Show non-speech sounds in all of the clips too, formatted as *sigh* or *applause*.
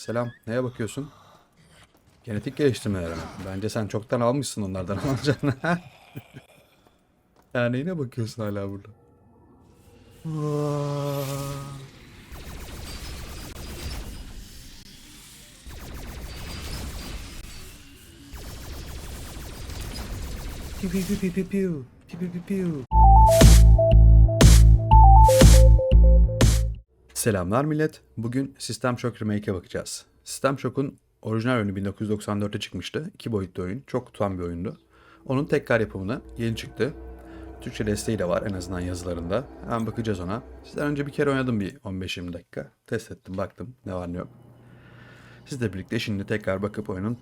Selam. Neye bakıyorsun? Genetik geliştirmelere mi? Bence sen çoktan almışsın onlardan *laughs* alacağını. yani yine bakıyorsun hala burada. Piu piu piu piu piu piu. Piu piu piu Selamlar millet. Bugün System Shock Remake'e bakacağız. System Shock'un orijinal oyunu 1994'te çıkmıştı. İki boyutlu oyun. Çok tutan bir oyundu. Onun tekrar yapımına yeni çıktı. Türkçe desteği de var en azından yazılarında. Hemen bakacağız ona. Sizden önce bir kere oynadım bir 15-20 dakika. Test ettim, baktım ne var ne yok. Sizle birlikte şimdi tekrar bakıp oyunun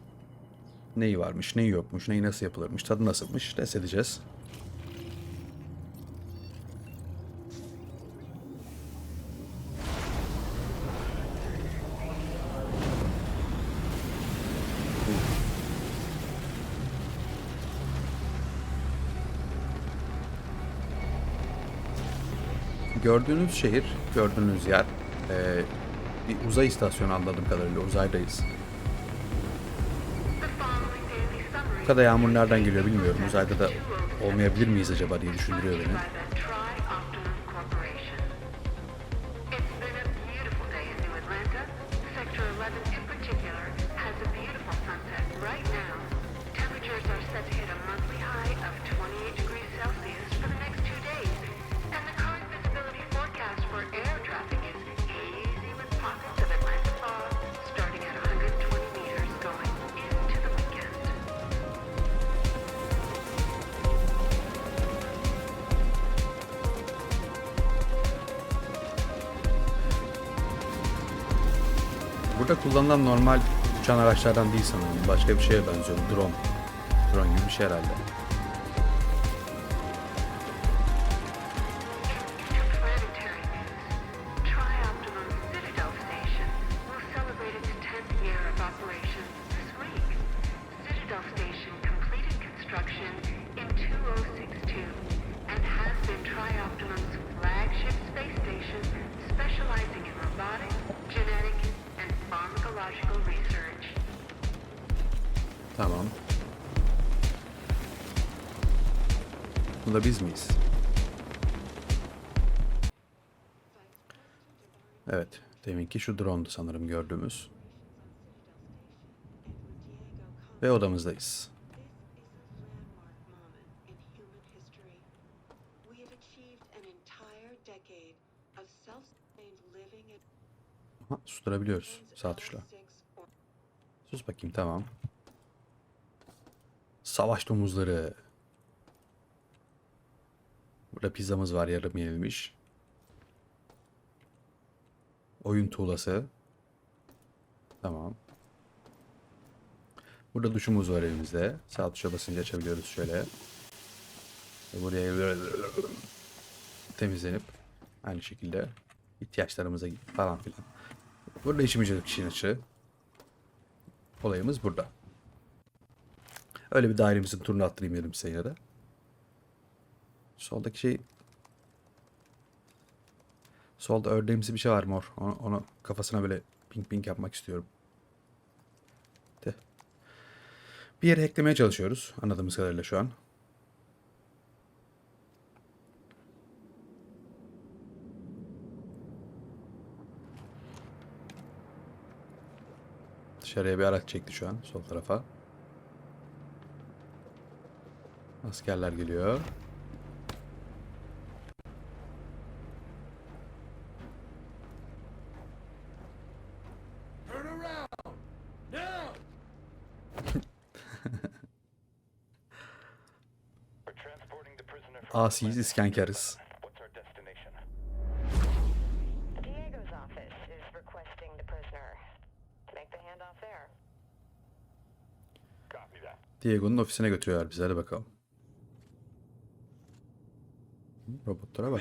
neyi varmış, neyi yokmuş, neyi nasıl yapılırmış, tadı nasılmış test edeceğiz. Gördüğünüz şehir, gördüğünüz yer eee, bir uzay istasyonu anladığım kadarıyla uzaydayız. Bu kadar yağmur nereden geliyor bilmiyorum. Uzayda da olmayabilir miyiz acaba diye düşündürüyor beni. Burada kullanılan normal uçan araçlardan değil sanırım. Başka bir şeye benziyor. Drone. Drone gibi bir şey herhalde. Bu da biz miyiz? Evet. Deminki şu drone'du sanırım gördüğümüz. Ve odamızdayız. Aha, susturabiliyoruz sağ tuşla. Sus bakayım tamam. Savaş domuzları. Burada pizzamız var yarım yenilmiş. Oyun tuğlası. Tamam. Burada duşumuz var elimizde. Sağ tuşa basınca açabiliyoruz şöyle. Ve buraya temizlenip aynı şekilde ihtiyaçlarımıza falan filan. Burada yok işin açığı. Olayımız burada. Öyle bir dairemizin turunu attırayım dedim size yine de. Soldaki şey... Solda ördeğimsi bir şey var mor. Onu, onu kafasına böyle ping ping yapmak istiyorum. De. Bir yere hacklemeye çalışıyoruz. Anladığımız kadarıyla şu an. Dışarıya bir araç çekti şu an sol tarafa. Askerler geliyor. Copy that. Diego'nun ofisine götürüyorlar bizi. Hadi bakalım. Robotlara bak.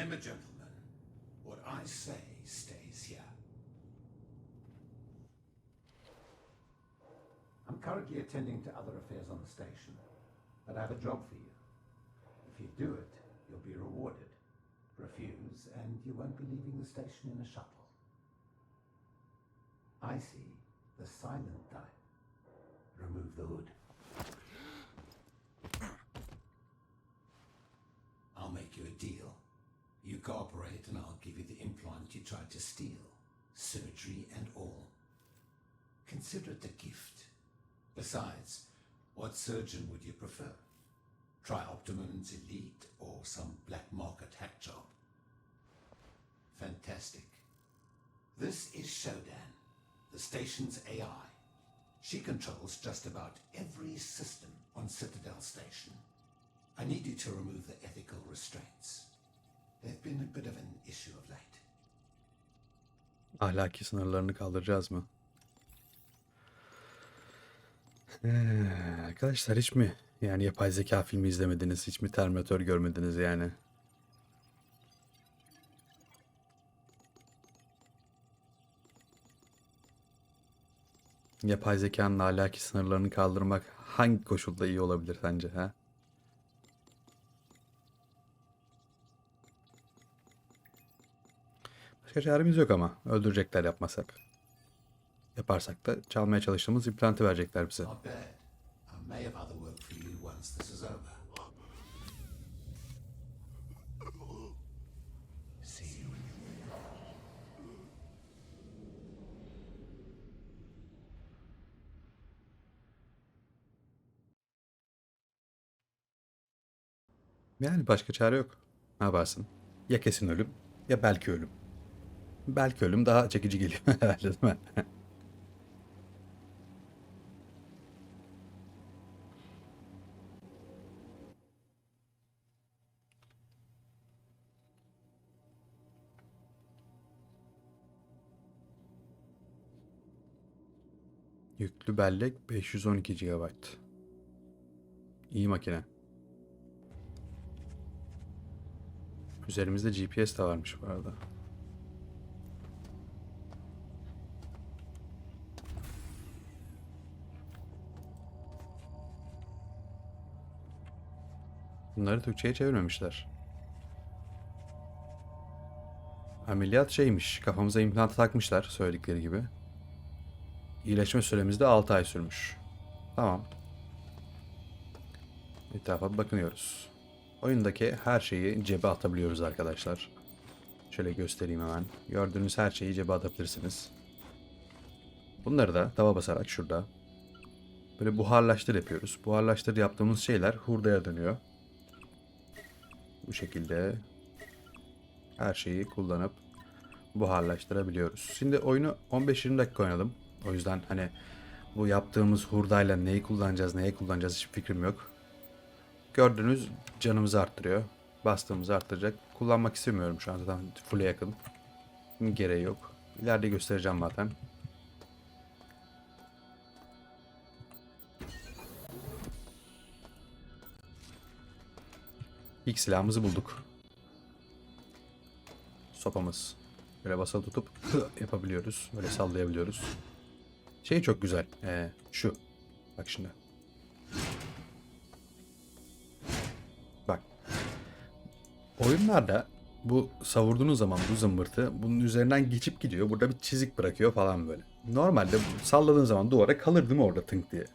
Currently attending to other affairs on the station, but I have a job for you. If you do it, you'll be rewarded. Refuse, and you won't be leaving the station in a shuttle. I see The silent type. Remove the hood. I'll make you a deal. You cooperate and I'll give you the implant you tried to steal. Surgery and all. Consider it a gift. Besides, what surgeon would you prefer? Try Optimum's Elite or some black market hack job? Fantastic. This is Shodan, the station's AI. She controls just about every system on Citadel Station. I need you to remove the ethical restraints. They've been a bit of an issue of late. Ahlaki sınırlarını kaldıracağız mı? Ee, arkadaşlar hiç mi yani yapay zeka filmi izlemediniz? Hiç mi Terminator görmediniz yani? Yapay zekanın ahlaki sınırlarını kaldırmak hangi koşulda iyi olabilir sence ha? Başka çaremiz yok ama öldürecekler yapmasak. Yaparsak da çalmaya çalıştığımız implantı verecekler bize. Yani başka çare yok. Ne yaparsın? Ya kesin ölüm ya belki ölüm. Belki ölüm daha çekici geliyor *laughs* herhalde değil mi? Bellek 512 GB. İyi makine. Üzerimizde GPS de varmış bu arada. Bunları Türkçe'ye çevirmemişler. Ameliyat şeymiş, kafamıza implant takmışlar söyledikleri gibi. İyileşme süremiz de 6 ay sürmüş. Tamam. Etrafa bakınıyoruz. Oyundaki her şeyi cebe atabiliyoruz arkadaşlar. Şöyle göstereyim hemen. Gördüğünüz her şeyi cebe atabilirsiniz. Bunları da tava basarak şurada böyle buharlaştır yapıyoruz. Buharlaştır yaptığımız şeyler hurdaya dönüyor. Bu şekilde her şeyi kullanıp buharlaştırabiliyoruz. Şimdi oyunu 15-20 dakika oynadım. O yüzden hani bu yaptığımız hurdayla neyi kullanacağız, neyi kullanacağız hiçbir fikrim yok. Gördüğünüz canımızı arttırıyor. Bastığımızı arttıracak. Kullanmak istemiyorum şu an zaten full'e yakın. Gereği yok. İleride göstereceğim zaten. İlk silahımızı bulduk. Sopamız. Böyle basılı tutup *laughs* yapabiliyoruz. Böyle sallayabiliyoruz. Şey çok güzel. Ee, şu. Bak şimdi. Bak. Oyunlarda bu savurduğunuz zaman bu zımbırtı bunun üzerinden geçip gidiyor. Burada bir çizik bırakıyor falan böyle. Normalde salladığın zaman duvara kalır değil mi orada tınk diye.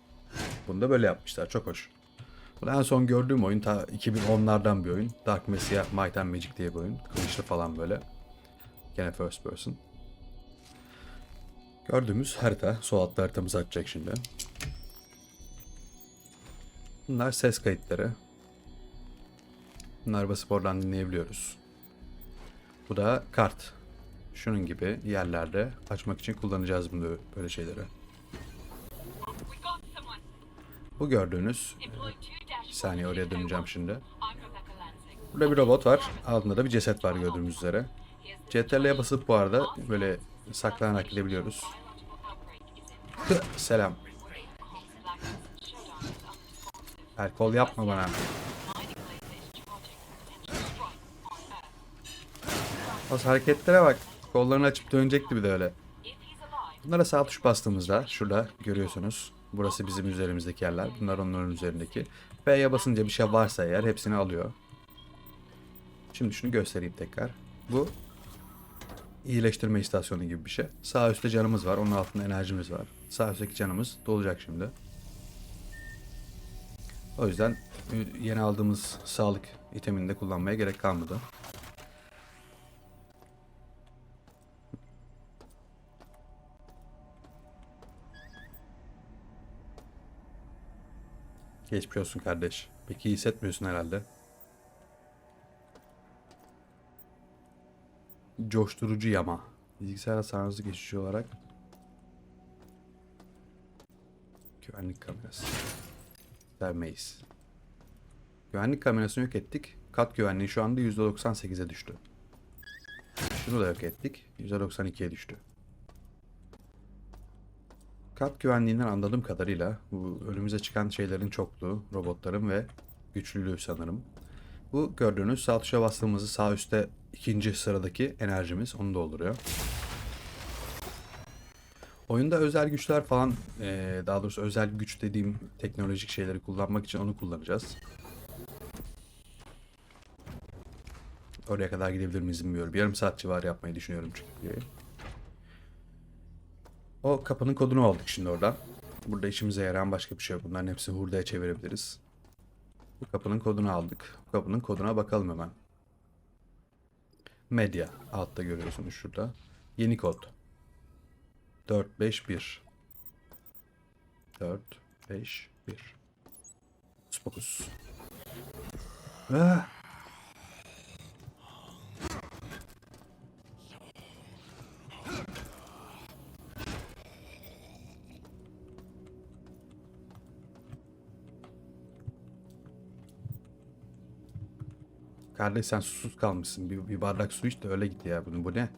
Bunu da böyle yapmışlar. Çok hoş. Bu da en son gördüğüm oyun ta 2010'lardan bir oyun. Dark Messiah Might and Magic diye bir oyun. Kılıçlı falan böyle. Gene first person. Gördüğümüz harita. Sol altta haritamızı açacak şimdi. Bunlar ses kayıtları. Bunları basıp oradan dinleyebiliyoruz. Bu da kart. Şunun gibi yerlerde açmak için kullanacağız bunu böyle şeyleri. Bu gördüğünüz bir saniye oraya döneceğim şimdi. Burada bir robot var. Altında da bir ceset var gördüğümüz üzere. CTRL'ye basıp bu arada böyle saklanarak gidebiliyoruz. Selam. constant access. Showdown is unresponsive. El kol yapma bana. O hareketlere bak. Kollarını açıp dönecekti bir de öyle. Bunlara sağ tuş bastığımızda şurada görüyorsunuz. Burası bizim üzerimizdeki yerler. Bunlar onların üzerindeki. F'ye basınca bir şey varsa eğer hepsini alıyor. Şimdi şunu göstereyim tekrar. Bu iyileştirme istasyonu gibi bir şey. Sağ üstte canımız var. Onun altında enerjimiz var. Sağ üstteki canımız dolacak şimdi. O yüzden yeni aldığımız sağlık itemini de kullanmaya gerek kalmadı. Geçmiş olsun kardeş. Peki hissetmiyorsun herhalde. Coşturucu yama. Fiziksel hasarınızı geçici olarak güvenlik kamerası. Vermeyiz. Güvenlik kamerasını yok ettik. Kat güvenliği şu anda %98'e düştü. Şunu da yok ettik. %92'ye düştü. Kat güvenliğinden anladığım kadarıyla bu önümüze çıkan şeylerin çokluğu, robotların ve güçlülüğü sanırım. Bu gördüğünüz sağ tuşa bastığımızı sağ üstte ikinci sıradaki enerjimiz onu dolduruyor. Oyunda özel güçler falan eee, daha doğrusu özel güç dediğim teknolojik şeyleri kullanmak için onu kullanacağız. Oraya kadar gidebilir miyiz bilmiyorum. Yarım saat civarı yapmayı düşünüyorum çünkü. O kapının kodunu aldık şimdi oradan. Burada işimize yarayan başka bir şey yok. Bunların hepsini hurdaya çevirebiliriz. Bu kapının kodunu aldık. Bu kapının koduna bakalım hemen. Medya altta görüyorsunuz şurada. Yeni kod. 451 451 Spokus. Ah! Kardeş sen susuz kalmışsın. Bir, bir bardak su iç de öyle git ya. Bunu, bu ne?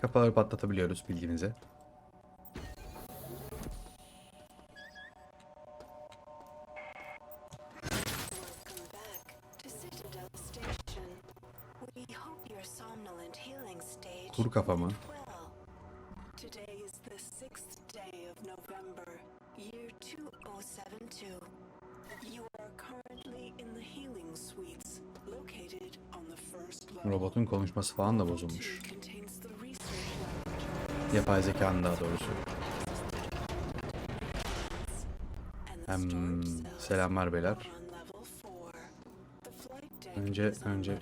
Kafaları patlatabiliyoruz bilginize. Welcome back to konuşması falan da bozulmuş. Yapay zekanın daha doğrusu. cells selamlar beyler. Önce önce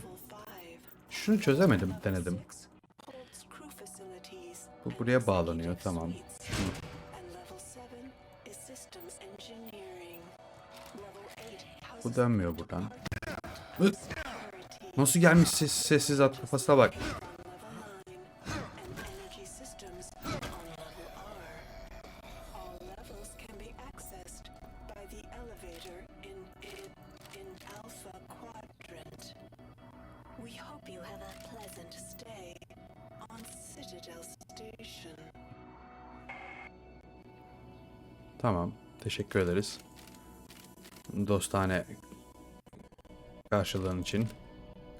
şunu çözemedim denedim. Bu buraya bağlanıyor, tamam. Bu dönmüyor buradan. Nasıl gelmiş ses, sessiz at kafasına bak. Tamam. Teşekkür ederiz. Dostane karşılığın için.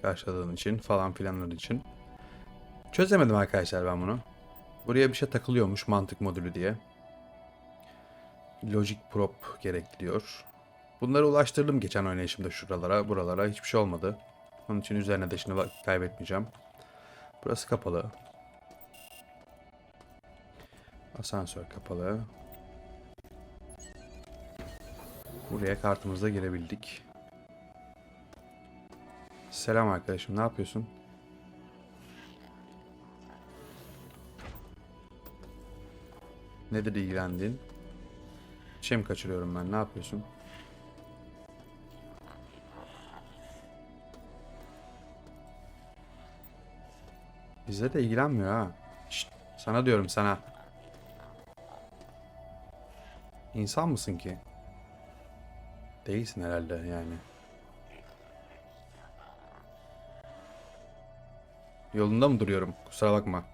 Karşılığın için falan filanlar için. Çözemedim arkadaşlar ben bunu. Buraya bir şey takılıyormuş mantık modülü diye. Logic prop gerektiriyor. Bunları ulaştırdım geçen oynayışımda şuralara, buralara. Hiçbir şey olmadı. Onun için üzerine de şimdi kaybetmeyeceğim. Burası kapalı. Asansör kapalı. Buraya kartımızla girebildik. Selam arkadaşım, ne yapıyorsun? Nedir ilgilendiğin? Bir kaçırıyorum ben, ne yapıyorsun? Bizde de ilgilenmiyor ha. Şşt, sana diyorum sana. İnsan mısın ki? Değilsin herhalde yani. Yolunda mı duruyorum? Kusura bakma.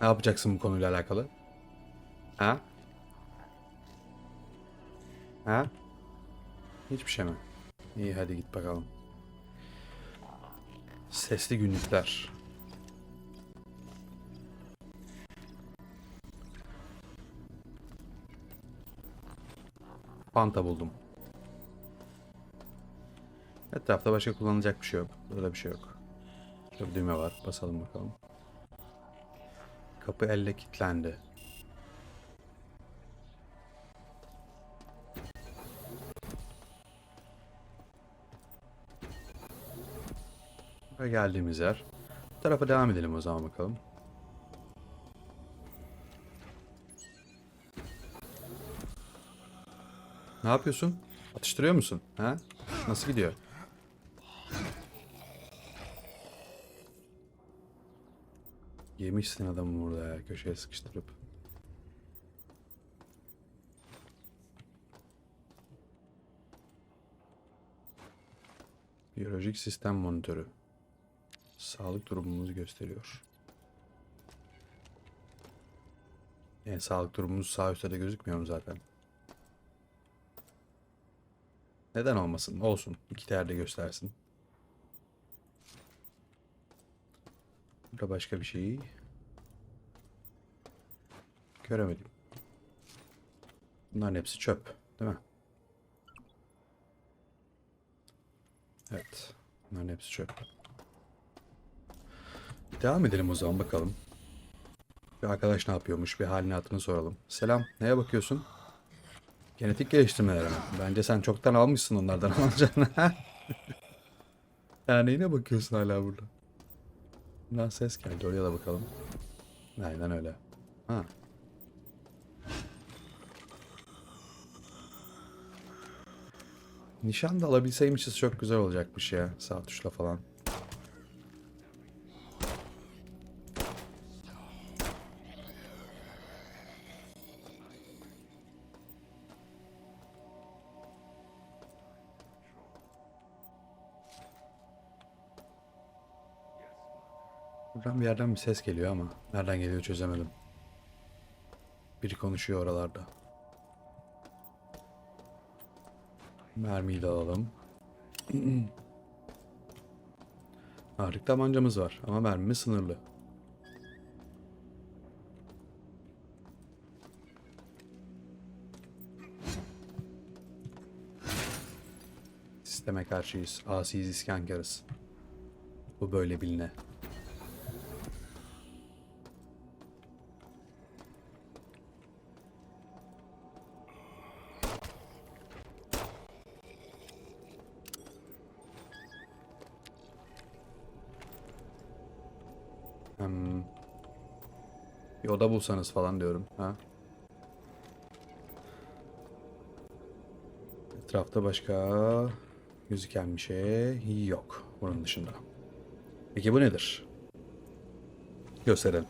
Ne yapacaksın bu konuyla alakalı? Ha? Ha? Hiçbir şey mi? İyi hadi git bakalım. Sesli günlükler. Fanta buldum. Etrafta başka kullanılacak bir şey yok. Burada bir şey yok. Bir düğme var. Basalım bakalım. Kapı elle kilitlendi. Ve geldiğimiz yer. Bu tarafa devam edelim o zaman bakalım. Ne yapıyorsun? Atıştırıyor musun? Ha? Nasıl gidiyor? Yemişsin adamı burada ya köşeye sıkıştırıp. Biyolojik sistem monitörü. Sağlık durumumuzu gösteriyor. Yani sağlık durumumuz sağ üstte de gözükmüyor mu zaten? Neden olmasın? Olsun. İki terde göstersin. Burada başka bir şey göremedim. Bunların hepsi çöp, değil mi? Evet. Bunların hepsi çöp. Devam edelim o zaman bakalım. Bir arkadaş ne yapıyormuş? Bir halini hatırını soralım. Selam. Neye bakıyorsun? Genetik geliştirmelere mi? Bence sen çoktan almışsın onlardan *laughs* alacağını. *laughs* yani neyine bakıyorsun hala burada? Bundan ses geldi. Oraya da bakalım. Aynen öyle. Ha. Nişan da alabilseymişiz çok güzel olacakmış ya. Sağ tuşla falan. Buradan bir yerden bir ses geliyor ama nereden geliyor çözemedim. Biri konuşuyor oralarda. Mermiyi de alalım. *clears throat* Artık tabancamız var ama mermimiz sınırlı. Sisteme karşıyız. Asiyiz iskankarız. Bu böyle biline. Bulsanız falan diyorum. Ha? Etrafta başka gözüken bir şey yok bunun dışında. Peki bu nedir? Gösterelim.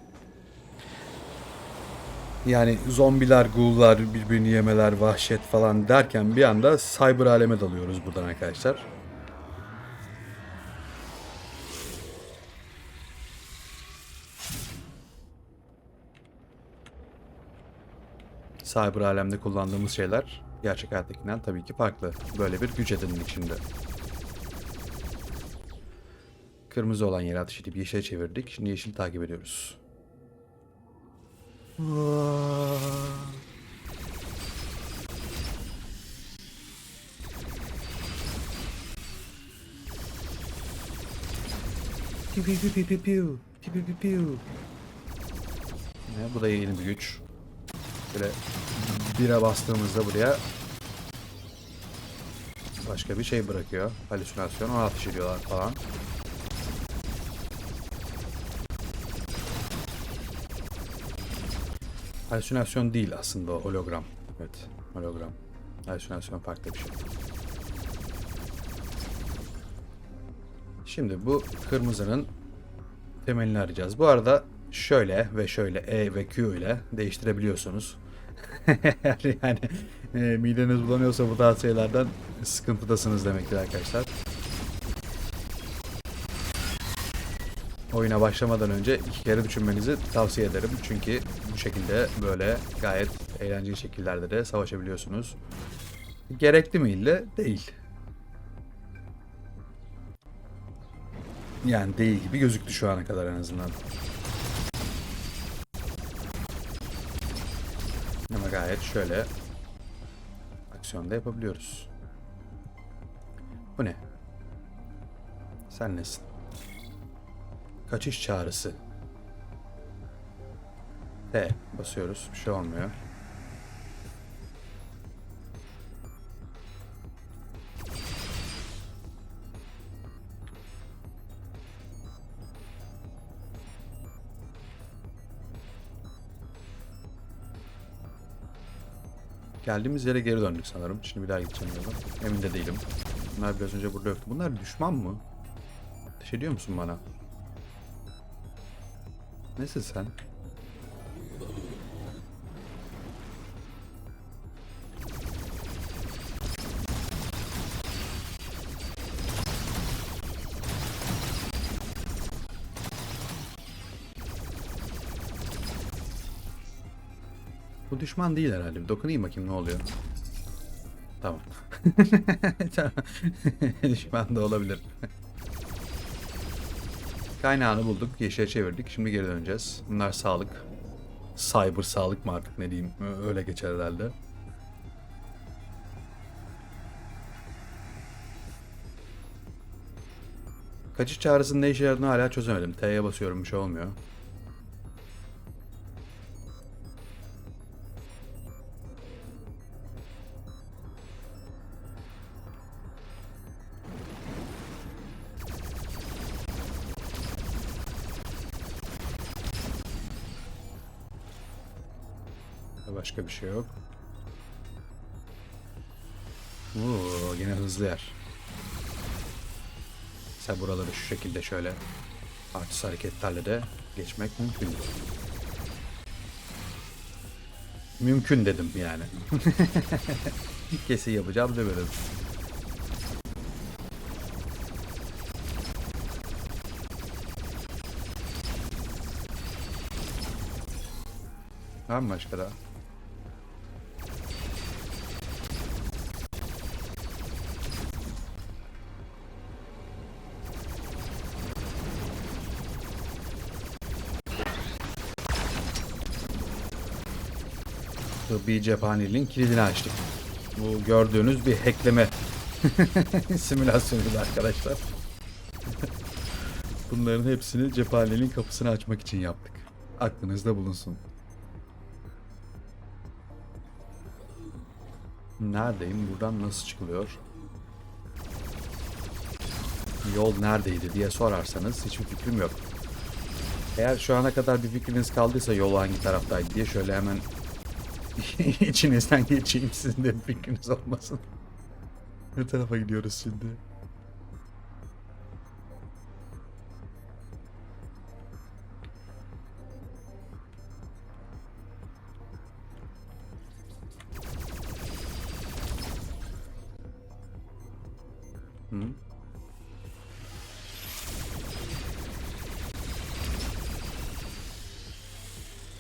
Yani zombiler, ghoular, birbirini yemeler, vahşet falan derken bir anda cyber aleme dalıyoruz buradan arkadaşlar. Cyber alemde kullandığımız şeyler gerçek hayattakinden tabii ki farklı. Böyle bir güç edindik şimdi. Kırmızı olan yeri ateş edip yeşile çevirdik. Şimdi yeşil takip ediyoruz. Piu piu piu piu piu piu. Piu piu bu da yeni bir güç. Böyle bire bastığımızda buraya başka bir şey bırakıyor. Halüsinasyon, ona ateş ediyorlar falan. Halüsinasyon değil aslında o hologram. Evet, hologram. Halüsinasyon farklı bir şey. Şimdi bu kırmızının temelini arayacağız. Bu arada şöyle ve şöyle E ve Q ile değiştirebiliyorsunuz. *laughs* yani e, mideniz bulanıyorsa bu tarz şeylerden sıkıntıdasınız demektir arkadaşlar. Oyuna başlamadan önce iki kere düşünmenizi tavsiye ederim. Çünkü bu şekilde böyle gayet eğlenceli şekillerde de savaşabiliyorsunuz. Gerekli mi ille? Değil. Yani değil gibi gözüktü şu ana kadar en azından. Gayet şöyle aksiyonda yapabiliyoruz. Bu ne? Sen nesin? Kaçış çağrısı. T basıyoruz. Bir şey olmuyor. Geldiğimiz yere geri döndük sanırım. Şimdi bir daha gideceğim yola. Emin de değilim. Bunlar biraz önce burada yoktu. Bunlar düşman mı? Ateş ediyor musun bana? Nesin sen? Düşman değil herhalde. Bir dokunayım bakayım ne oluyor. Tamam. *laughs* tamam. *laughs* düşman da olabilir. Kaynağını bulduk. Yeşile çevirdik. Şimdi geri döneceğiz. Bunlar sağlık. Cyber sağlık mı artık ne diyeyim. Öyle geçer herhalde. Kaçış çağrısının ne işe yaradığını hala çözemedim. T'ye basıyorum bir şey olmuyor. Başka bir şey yok. Oo, yine hızlı yer. Mesela buraları şu şekilde şöyle artist hareketlerle de geçmek mümkün. Mümkün dedim yani. *laughs* Kesin yapacağım demedim. Var mı başka daha? Tıbbi cephaneliğin kilidini açtık. Bu gördüğünüz bir hackleme *laughs* simülasyonuydu arkadaşlar. *laughs* Bunların hepsini cephaneliğin kapısını açmak için yaptık. Aklınızda bulunsun. Neredeyim? Buradan nasıl çıkılıyor? Yol neredeydi diye sorarsanız hiçbir fikrim yok. Eğer şu ana kadar bir fikriniz kaldıysa yol hangi taraftaydı diye şöyle hemen *laughs* içinizden geçeyim sizin de fikriniz olmasın. Ne tarafa gidiyoruz şimdi? Hı?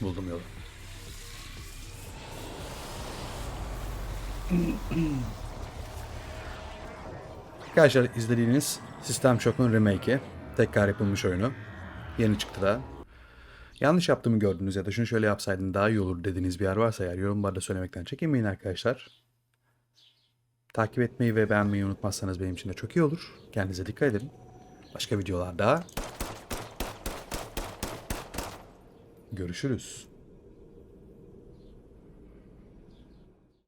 Buldum yolu. Arkadaşlar izlediğiniz System Shock'un remake'i. Tekrar yapılmış oyunu. Yeni çıktı da. Yanlış yaptığımı gördünüz ya da şunu şöyle yapsaydın daha iyi olur dediğiniz bir yer varsa eğer yorumlarda söylemekten çekinmeyin arkadaşlar. Takip etmeyi ve beğenmeyi unutmazsanız benim için de çok iyi olur. Kendinize dikkat edin. Başka videolarda görüşürüz.